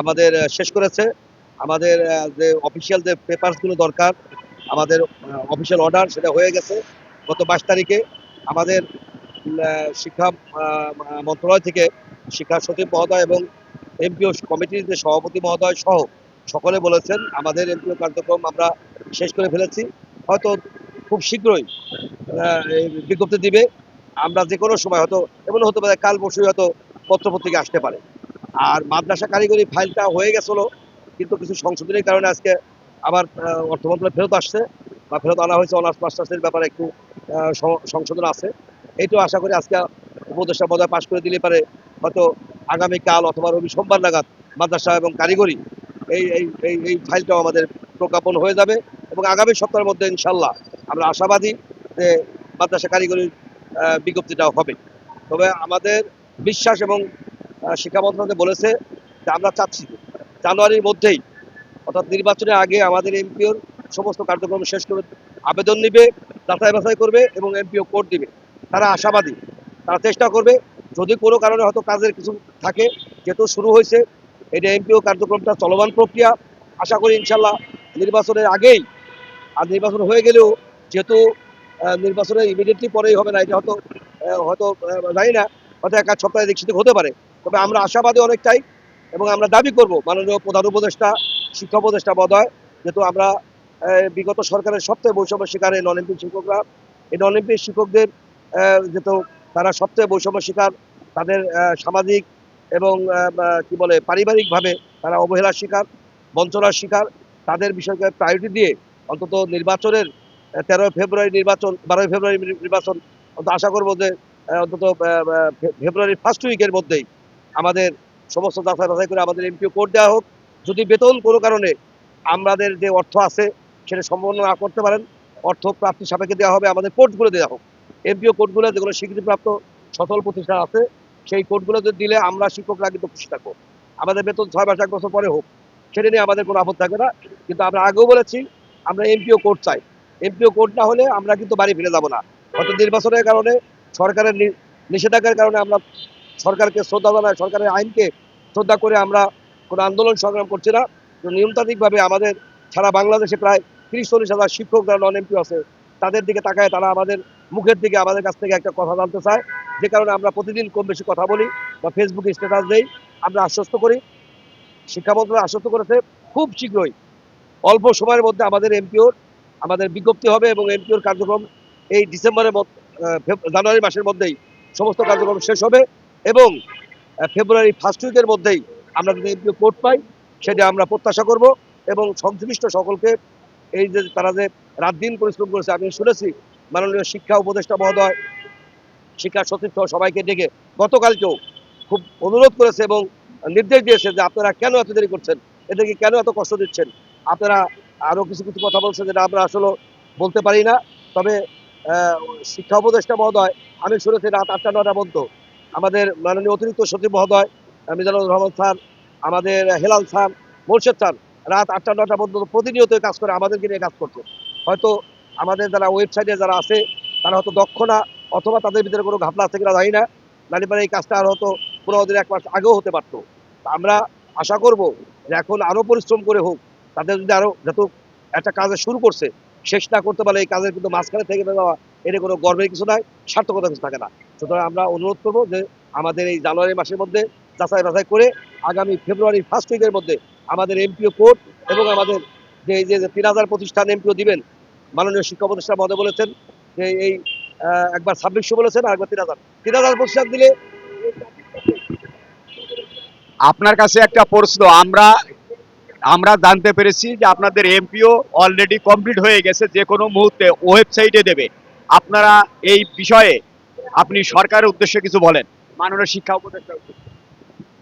আমাদের শেষ করেছে। আমাদের যে অফিসিয়াল যে পেপারসগুলো দরকার, আমাদের অফিসিয়াল অর্ডার সেটা হয়ে গেছে গত বাইশ তারিখে। আমাদের শিক্ষা মন্ত্রণালয় থেকে শিক্ষা সচিব মহোদয় এবং এমপিও কমিটির যে সভাপতি মহোদয় সহ সকলে বলেছেন, আমাদের এমপিও কার্যক্রম আমরা শেষ করে ফেলেছি। হয়তো খুব শীঘ্রই বিজ্ঞপ্তি দিবে। আমরা যে কোনো সময় হয়তো এমন হতে পারে কাল পরশুই হয়তো পত্রপত্রিকা আসতে পারে। আর মাদ্রাসা কারিগরি ফাইলটা হয়ে গেছিল, কিন্তু কিছু সংশোধনের কারণে আজকে আবার অর্থ মন্ত্রণালয় ফেরত আসছে বা ফেরত আনা হয়েছে, অনার্স, মাস্টার্সের ব্যাপারে একটু সংশোধন আছে। এইটাও আশা করি আজকে উপদেষ্টা মহোদয় পাশ করে দিলে পারে হয়তো আগামীকাল অথবা রবি সোমবার নাগাদ মাদ্রাসা এবং কারিগরি এই এই এই ফাইলটাও আমাদের প্রজ্ঞাপন হয়ে যাবে এবং আগামী সপ্তাহের মধ্যে ইনশাল্লাহ আমরা আশাবাদী যে মাদ্রাসা কারিগরির বিজ্ঞপ্তিটাও হবে। তবে আমাদের বিশ্বাস এবং শিক্ষা মন্ত্রণালয় বলেছে যে আমরা চাচ্ছি জানুয়ারির মধ্যেই, অর্থাৎ নির্বাচনের আগে আমাদের এমপিওর সমস্ত কার্যক্রম শেষ করে আবেদন নিবে, যাচাই বাছাই করবে এবং এমপিও কোড দিবে। তারা আশাবাদী, তারা চেষ্টা করবে, যদি কোনো কারণে হয়তো কাজের কিছু থাকে, যেহেতু শুরু হয়েছে, এটা এমপিও কার্যক্রমটা চলমান প্রক্রিয়া। আশা করি ইনশাল্লাহ নির্বাচনের আগেই, আর নির্বাচন হয়ে গেলেও যেহেতু নির্বাচনের ইমিডিয়েটলি পরেই হবে না, এটা হয়তো হয়তো জানি না, হয়তো এক সপ্তাহে দিক হতে পারে। তবে আমরা আশাবাদী অনেকটাই এবং আমরা দাবি করব মাননীয় প্রধান উপদেষ্টা, শিক্ষা উপদেষ্টা মহোদয়, যেহেতু আমরা বিগত সরকারের সবচেয়ে বৈষম্য শিকার এই এমপি শিক্ষকরা। এই এমপি শিক্ষকদের যেহেতু তারা সবচেয়ে বৈষম্য শিকার, তাদের সামাজিক এবং কি বলে, পারিবারিকভাবে তারা অবহেলার শিকার, বঞ্চনার শিকার। তাদের বিষয়কে প্রায়োরিটি দিয়ে অন্তত নির্বাচনের তেরোই ফেব্রুয়ারি নির্বাচন, বারোই ফেব্রুয়ারি নির্বাচন, অন্তত আশা করব যে অন্তত ফেব্রুয়ারির ফার্স্ট উইকের মধ্যেই আমাদের সমস্ত যাচাই বাছাই করে আমাদের এমপিও কোড দেওয়া হোক। যদি বেতন কোনো কারণে আমাদের যে অর্থ আছে, সেটা সম্পন্ন না করতে পারেন, অর্থ প্রাপ্তি সাপেক্ষে দেওয়া হবে, আমাদের কোর্টগুলো দেওয়া হোক। এমপিও কোর্টগুলো যেগুলো স্বীকৃতিপ্রাপ্ত সফল প্রতিষ্ঠান আছে, সেই কোর্টগুলো যদি দিলে আমরা শিক্ষকরা কিন্তু খুশি থাকব। আমাদের বেতন ছয় মাস, এক বছর পরে হোক, সেটা নিয়ে আমাদের কোনো আপদ থাকে না। কিন্তু আমরা আগেও বলেছি, আমরা এমপিও কোর্ট চাই। এমপিও কোর্ট না হলে আমরা কিন্তু বাড়ি ফিরে যাব না। হয়তো নির্বাচনের কারণে সরকারের নিষেধাজ্ঞার কারণে আমরা সরকারকে শ্রদ্ধা জানায় সরকারের আইনকে শ্রদ্ধা করে আমরা কোনো আন্দোলন সংগ্রাম করছি না। নিয়মতান্ত্রিকভাবে আমাদের সারা বাংলাদেশে প্রায় তিরিশ চল্লিশ হাজার শিক্ষক যারা নন এমপি আছে, তাদের দিকে তাকায় তারা আমাদের মুখের দিকে আমাদের কাছ থেকে একটা কথা জানতে চায়। যে কারণে আমরা প্রতিদিন কম বেশি কথা বলি বা ফেসবুকে স্ট্যাটাস দেই। আমরা আশ্বস্ত করি। শিক্ষা মন্ত্রণালয় আশ্বস্ত করেছে খুব শীঘ্রই। অল্প সময়ের মধ্যে আমাদের এমপিওর আমাদের বিজ্ঞপ্তি হবে এবং এমপিওর কার্যক্রম এই ডিসেম্বরের জানুয়ারি মাসের মধ্যেই সমস্ত কার্যক্রম শেষ হবে। এবং ফেব্রুয়ারি ফার্স্ট উইকের মধ্যেই আমরা যদি এমপিও কোর্ট পাই, সেটা আমরা প্রত্যাশা করব এবং সংশ্লিষ্ট সকলকে এই যে তারা যে রাত দিন পরিশ্রম করেছে, আমি শুনেছি মাননীয় শিক্ষা উপদেষ্টা মহোদয়, শিক্ষা সচিব সহ সবাইকে ডেকে গতকালকেও খুব অনুরোধ করেছে এবং নির্দেশ দিয়েছে যে আপনারা কেন এত দেরি করছেন? এদেরকে কেন এত কষ্ট দিচ্ছেন? আপনারা আরও কিছু কিছু কথা বলছেন যেটা আমরা আসলে বলতে পারি না। তবে শিক্ষা উপদেষ্টা মহোদয়, আমি শুনেছি রাত আটটা নটা পর্যন্ত আমাদের মাননীয় অতিরিক্ত সচিব মহোদয় মিজানুর রহমান স্যার, আমাদের হেলাল স্যার, মোর্শেদ স্যার, রাত আটটা নটা পর্যন্ত প্রতিনিয়ত কাজ করে, আমাদেরকে নিয়ে কাজ করছে। হয়তো আমাদের যারা ওয়েবসাইটে যারা আছে, তারা হয়তো দক্ষ না, অথবা তাদের ভিতরে কোনো ঘাপলা আছে কিনা জানি না। নাহলে পরে এই কাজটা আর হয়তো পনেরো দিন, এক মাস আগেও হতে পারতো। আমরা আশা করব যে এখন আরও পরিশ্রম করে হোক, তাদের যদি আরও যত একটা কাজে শুরু করছে শেষ না করতে পারলে এই কাজের কিন্তু মাঝখানে থেকে যাওয়া এটা কোনো গর্বের কিছু নাই সার্থকতা কিছু থাকে না। সুতরাং আমরা অনুরোধ করব যে আমাদের এই জানুয়ারি মাসের মধ্যে যাচাই বাছাই করে আগামী ফেব্রুয়ারি ফার্স্ট উইকের মধ্যে আমাদের এমপিও কোর্ট এবং আমাদের যে যে তিন হাজার প্রতিষ্ঠান এমপিও দিবেন, মাননীয় শিক্ষা প্রতিষ্ঠান মহোদয় বলেছেন যে এই একবার ছাব্বিশশো বলেছেন, আর একবার তিন হাজার। তিন হাজার প্রতিষ্ঠান দিলে আপনার কাছে একটা প্রশ্ন, আমরা আমরা জানতে পেরেছি যে আপনাদের এমপিও অলরেডি কমপ্লিট হয়ে গেছে যে কোনো মুহূর্তে ওয়েবসাইটে দেবে। আপনারা এই বিষয়ে আপনি সরকারের উদ্দেশ্যে কিছু বলেন। মাননীয় শিক্ষা উপদেষ্টা।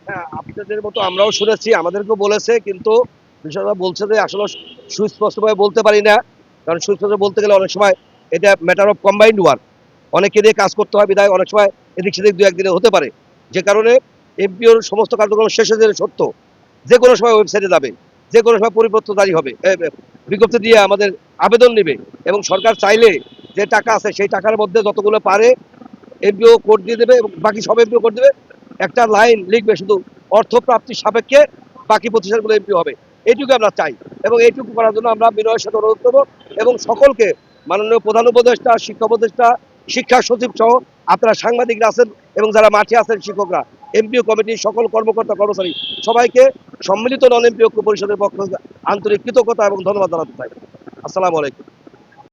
হ্যাঁ আপনাদের মতো আমরাও শুনেছি, আমাদেরকেও বলেছে, কিন্তু বিষয়টা বলছে যে আসলে সুস্পষ্টভাবে বলতে পারি না, কারণ সুস্পষ্ট বলতে গেলে অনেক সময় এটা ম্যাটার অফ কম্বাইন্ড ওয়ার্ক অনেকে দিয়ে কাজ করতে হয় বিধায়, অনেক সময় এদিক সেদিক দু একদিনে হতে পারে। যে কারণে এমপিওর সমস্ত কার্যক্রম শেষ হয়ে সত্য যে কোনো সময় ওয়েবসাইটে যাবে। যে কোনো সময় পরিপত্র জারি হবে। বিজ্ঞপ্তি দিয়ে আমাদের আবেদন নেবে এবং সরকার চাইলে যে টাকা আছে সেই টাকার মধ্যে যতগুলো পারে এমপিও কোড দিয়ে দেবে এবং বাকি সব এমপিও কোড দেবে। একটা লাইন লিখবে শুধু অর্থ প্রাপ্তির সাপেক্ষে বাকি প্রতিষ্ঠানগুলো এমপি হবে। এইটুকু আমরা চাই এবং এইটুকু করার জন্য আমরা বিনয়ের সাথে অনুরোধ করব এবং সকলকে মাননীয় প্রধান উপদেষ্টা, শিক্ষা উপদেষ্টা, শিক্ষা সচিব সহ আপনারা সাংবাদিকরা আছেন এবং যারা মাঠে আছেন শিক্ষকরা, এমপিও কমিটির সকল কর্মকর্তা, কর্মচারী সবাইকে সম্মিলিত নন পরিষদের পক্ষ আন্তরিক কৃতজ্ঞতা এবং ধন্যবাদ জানাতে চাই। আসসালামু আলাইকুম।